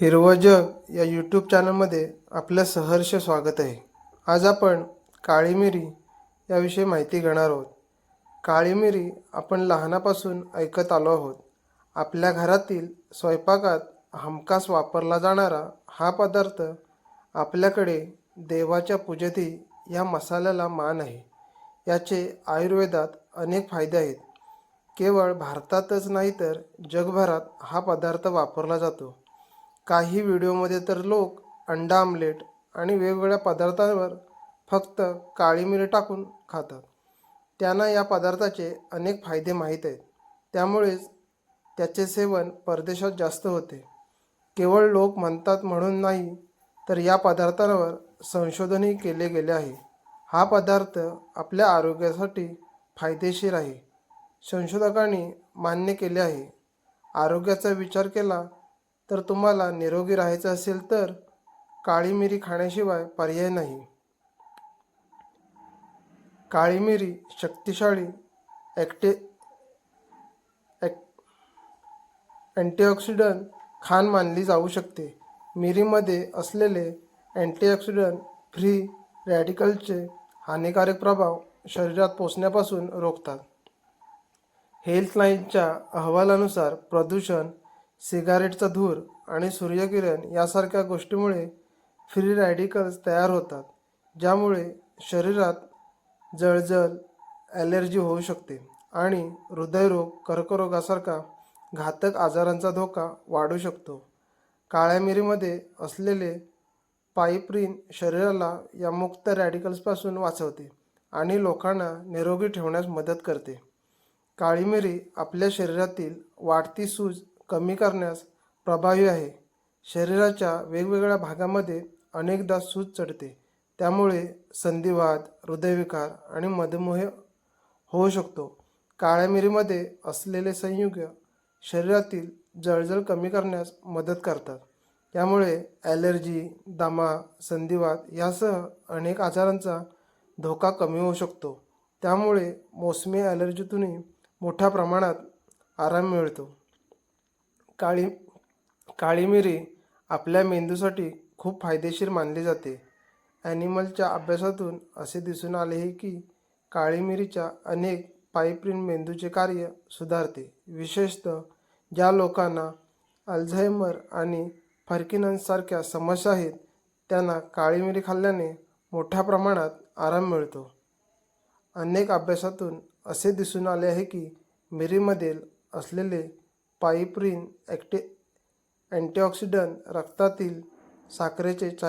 हिरवं जग या यूट्यूब चॅनलमध्ये आपलं सहर्ष स्वागत आहे. आज आपण काळी मिरी याविषयी माहिती घेणार आहोत. काळी मिरी आपण लहानापासून ऐकत आलो आहोत. आपल्या घरातील स्वयंपाकात हमखास वापरला जाणारा हा पदार्थ आपल्याकडे देवाच्या पूजेतही या मसाल्याला मान आहे. याचे आयुर्वेदात अनेक फायदे आहेत. केवळ भारतातच नाही तर जगभरात हा पदार्थ वापरला जातो. काही व्हिडिओमध्ये तर लोक अंडा आमलेट आणि वेगवेगळ्या पदार्थांवर फक्त काळी मिरी टाकून खातात. त्यांना या पदार्थाचे अनेक फायदे माहीत आहेत. त्यामुळेच त्याचे सेवन परदेशात जास्त होते. केवळ लोक म्हणतात म्हणून नाही तर या पदार्थांवर संशोधनही केले गेले आहे. हा पदार्थ आपल्या आरोग्यासाठी फायदेशीर आहे. संशोधकांनी मान्य केले आहे. आरोग्याचा विचार केला तर तुम्हाला निरोगी राहायचं असेल तर काळी मिरी खाण्याशिवाय पर्याय नाही. काळी मिरी शक्तिशाली ॲक्टे अँटीऑक्सिडंट खान मानली जाऊ शकते. मिरीमध्ये असलेले अँटीऑक्सिडंट फ्री रॅडिकलचे हानिकारक प्रभाव शरीरात पोचण्यापासून रोखतात. हेल्थलाईनच्या अहवालानुसार प्रदूषण सिगारेटचा धूर आणि सूर्यकिरण यासारख्या गोष्टीमुळे फ्री रॅडिकल्स तयार होतात ज्यामुळे शरीरात जळजळ ॲलर्जी होऊ शकते आणि हृदयरोग कर्करोगासारखा घातक आजारांचा धोका वाढू शकतो. काळ्या मिरीमध्ये असलेले पायप्रिन शरीराला या मुक्त रॅडिकल्सपासून वाचवते आणि लोकांना निरोगी ठेवण्यास मदत करते. काळी मिरी आपल्या शरीरातील वाढती सूज कमी करण्यास प्रभावी आहे. शरीराच्या वेगवेगळ्या भागामध्ये अनेकदा सूज चढते. त्यामुळे संधिवात हृदयविकार आणि मधुमेह होऊ शकतो. काळ्या मिरीमध्ये असलेले संयुग शरीरातील जळजळ कमी करण्यास मदत करतात. त्यामुळे ॲलर्जी दमा संधिवात यासह अनेक आजारांचा धोका कमी होऊ शकतो. त्यामुळे मोसमी ॲलर्जीतूनही मोठ्या प्रमाणात आराम मिळतो. काळी काळी मिरी आपल्या मेंदूसाठी खूप फायदेशीर मानली जाते. ॲनिमलच्या अभ्यासातून असे दिसून आले आहे की काळी मिरीच्या अनेक पाइप्रिन मेंदूचे कार्य सुधारते. विशेषतः ज्या लोकांना अल्झायमर आणि फर्किनन्ससारख्या समस्या आहेत त्यांना काळी मिरी खाल्ल्याने मोठ्या प्रमाणात आराम मिळतो. अनेक अभ्यासातून असे दिसून आले आहे की मिरीमधील असलेले पाइप्रिन ॲक्टे अँटीऑक्सिडंट रक्तातील साखरेचे चाय